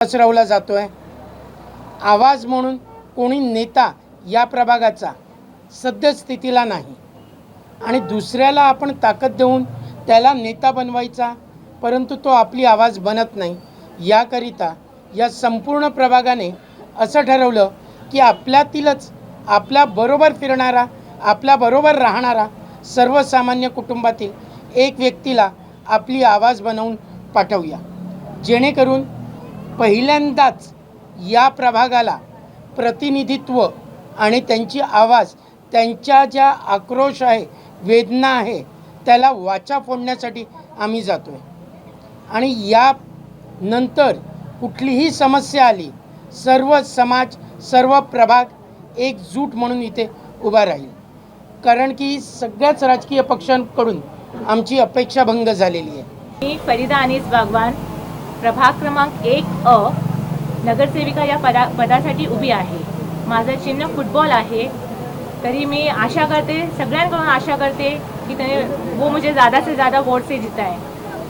पसरवला जातोय. आवाज म्हणून कोणी नेता या प्रभागाचा सद्यस्थितीला नाही. आणि दुसऱ्याला आपण ताकद देऊन त्याला नेता बनवायचा परंतु तो आपली आवाज बनत नाही. याकरिता या संपूर्ण प्रभागाने असं ठरवलं की आपल्यातीलच आपल्याबरोबर फिरणारा आपल्याबरोबर राहणारा सर्वसामान्य कुटुंबातील एक व्यक्तीला आपली आवाज बनवून पाठवूया. जेणेकरून पहिल्यांदाच या प्रभागाला प्रतिनिधित्व आणि त्यांची आवाज त्यांच्या ज्या आक्रोश आहे वेदना आहे त्याला वाचा फोडण्यासाठी आम्ही जातो आहे आणि या नंतर कुठलीही समस्या आली सर्व समाज सर्व प्रभाग एकजूट म्हणून इथे उभा राहील. कारण की सगळ्याच राजकीय पक्षांकडून आमची अपेक्षा भंग झालेली आहे. मी फरीदा अनिस बागवान प्रभाग क्रमांक एक अ नगरसेविका या पदा पदासाठी उभी आहे. माझं चिन्ह फुटबॉल आहे. तरी मी आशा करते सगळ्यांकडून आशा करते कि ते वो मुझे ज़्यादा से ज़्यादा वोट से जिताए.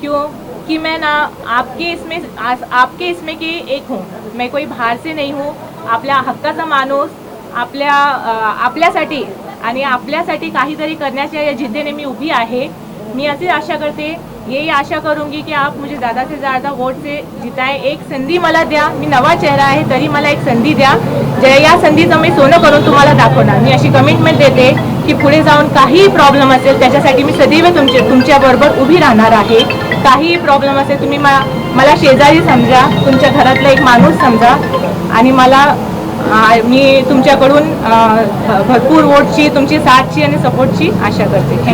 क्यों? कि मैं ना आपके इसमें आस आपके इसमें की एक हूँ. मैं कोई बाहर से नहीं हूँ. आपल्या हक्काचा माणूस आपल्या आपल्यासाठी आणि आपल्यासाठी काहीतरी करण्याच्या या जिद्दीने मी उभी आहे. मी अशी आशा करते यही आशा करूंगी की आप मुझे ज़्यादा से ज़्यादा वोट से जिताए। एक संधी मला द्या। मी नवा चेहरा आहे तरी मला एक संधी द्या। जे या संधीचं मी सोनं करून तुम्हाला दाखवणार. मी अशी कमिटमेंट देते की पुढे जाऊन काहीही प्रॉब्लेम असेल त्याच्यासाठी मी सदैव तुमचे तुमच्याबरोबर उभी राहणार आहे. काहीही प्रॉब्लेम असेल तुम्ही मा- मला शेजारी समजा तुमच्या घरातला एक माणूस समजा आणि मला मी तुमच्याकडून भरपूर वोटची तुमची साथची आणि सपोर्टची आशा करते.